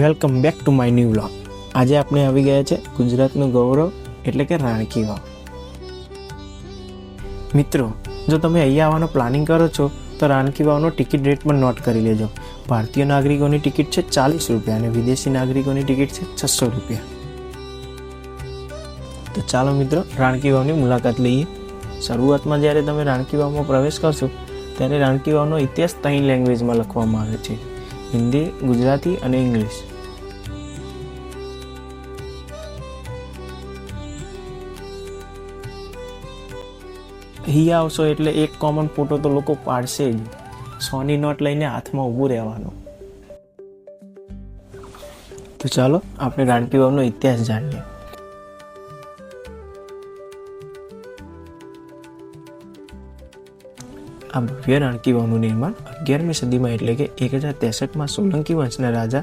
Welcome back to my new vlog. આજે આપણે આવી ગયા છે ગુજરાતનું ગૌરવ એટલે કે રાણકી વાવ. મિત્રો, જો તમે અહીંયા આવવાનો પ્લાનિંગ કરો છો, તો રાણકી વાવનો ટિકિટ રેટ પણ નોટ કરી લેજો. ભારતીય નાગરિકોની ટિકિટ છે ચાલીસ રૂપિયા અને વિદેશી નાગરિકોની ટિકિટ છે છસો રૂપિયા. તો ચાલો મિત્રો, રાણકી વાવની મુલાકાત લઈએ. શરૂઆતમાં જ્યારે તમે રાણકી વાવમાં પ્રવેશ કરશો, ત્યારે રાણકી વાવનો ઇતિહાસ ત્રણ લેંગ્વેજમાં લખવામાં આવે છે. હિન્દી, ગુજરાતી અને ઇંગ્લિશ. અહીંયા આવશો એટલે એક કોમન ફોટો તો લોકો પાડશે જ. સોની નોટ લઈને હાથમાં ઊભું રહેવાનું. તો ચાલો, આપણે રાણકી વાવનો ઇતિહાસ જાણીએ. આ ભવ્ય રાણકી વાવનું નિર્માણ અગિયારમી સદીમાં એટલે કે એક હજાર ત્રેસઠમાં સોલંકી વંશના રાજા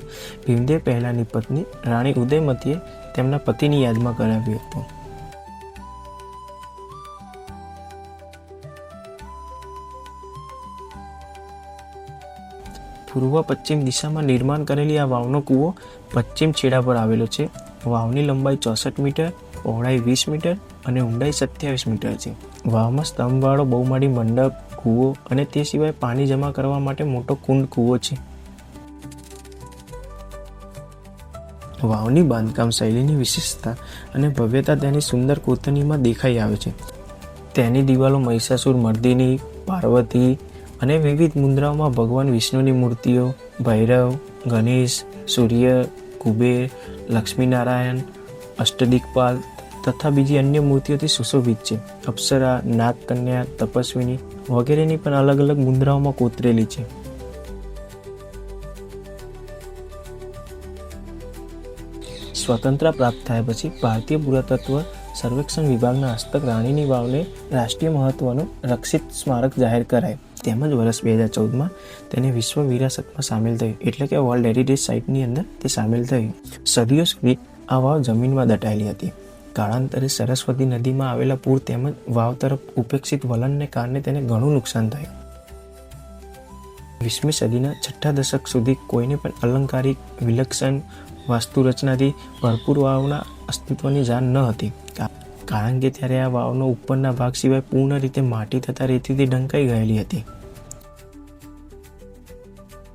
ભીમદેવ પહેલાની પત્ની રાણી ઉદયમતીએ તેમના પતિની યાદમાં કરાવ્યું હતું. પૂર્વ પશ્ચિમ દિશામાં નિર્માણ કરેલી આ વાવનો કૂવો પશ્ચિમ છેડા પર આવેલો છે. વાવની લંબાઈ ચોસઠ મીટર, પહોળાઈ વીસ મીટર અને ઊંડાઈ સત્યાવીસ મીટર છે. વાવમાં સ્તંભવાળો બહુમાળી મંડપ કૂવો અને તે સિવાય પાણી જમા કરવા માટે મોટો કુંડ કૂવો છે. વાવની બાંધકામ શૈલીની વિશેષતા અને ભવ્યતા તેની સુંદર કોતનીમાં દેખાઈ આવે છે. તેની દિવાલો મહિષાસુર, મર્દિની, પાર્વતી અને વિવિધ મુદ્રાઓમાં ભગવાન વિષ્ણુની મૂર્તિઓ, ભૈરવ, ગણેશ, સૂર્ય, કુબેર, લક્ષ્મીનારાયણ, અષ્ટદિક્પાલ તથા બીજી અન્ય મૂર્તિઓથી સુશોભિત છે. અપ્સરા, નાગકન્યા, તપસ્વીની વગેરેની પણ અલગ અલગ મુદ્રાઓમાં કોતરેલી છે. સ્વતંત્ર પ્રાપ્ત થયા પછી ભારતીય પુરાતત્વ સર્વેક્ષણ વિભાગના હસ્તક રાણીની વાવને રાષ્ટ્રીય મહત્વનું રક્ષિત સ્મારક જાહેર કરાય. તેમજ વર્ષ બે હજાર ચૌદમાં તેને વિશ્વ વિરાસતમાં સામેલ થયું. એટલે કે વર્લ્ડ હેરિટેજ સાઇટની અંદર તે સામેલ થયું. સદીઓ સુધી આ વાવ જમીનમાં દટાયેલી હતી. કાળાંતરે સરસ્વતી નદીમાં આવેલા પૂર તેમજ વાવ તરફ ઉપેક્ષિત વલણને કારણે તેને ઘણું નુકસાન થયું. વીસમી સદીના છઠ્ઠા દશક સુધી કોઈને પણ અલંકારિક વિલક્ષણ વાસ્તુરચનાથી ભરપૂર વાવના અસ્તિત્વની જાણ ન હતી. કારણ કે ત્યારે આ વાવનો ઉપરના ભાગ સિવાય પૂર્ણ રીતે માટી તથા રેતીથી ઢંકાઈ ગયેલી હતી.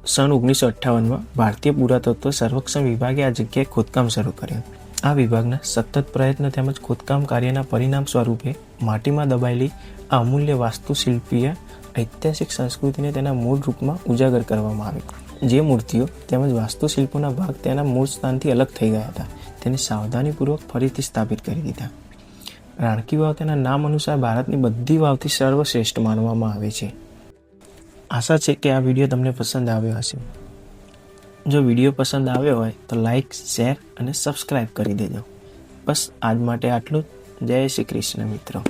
સન ઓગણીસો અઠ્ઠાવનમાં ભારતીય પુરાતત્વ સર્વેક્ષણ વિભાગે આ જગ્યાએ ખોદકામ શરૂ કર્યું. આ વિભાગના સતત પ્રયત્ન તેમજ ખોદકામ કાર્યના પરિણામ સ્વરૂપે માટીમાં દબાયેલી આ અમૂલ્ય વાસ્તુશિલ્પીય ઐતિહાસિક સંસ્કૃતિને તેના મૂળ રૂપમાં ઉજાગર કરવામાં આવી. જે મૂર્તિઓ તેમજ વાસ્તુશિલ્પોના ભાગ તેના મૂળ સ્થાનથી અલગ થઈ ગયા હતા, તેને સાવધાનીપૂર્વક ફરીથી સ્થાપિત કરી દીધા. રાણકી વાવ તેના નામ અનુસાર ભારતની બધી વાવથી સર્વશ્રેષ્ઠ માનવામાં આવે છે. આશા છે કે આ વીડિયો તમને પસંદ આવ્યો હશે. જો વીડિયો પસંદ આવ્યો હોય તો લાઈક, શેર અને સબસ્ક્રાઈબ કરી દેજો. બસ આજ માટે આટલું જય શ્રી કૃષ્ણ મિત્રો.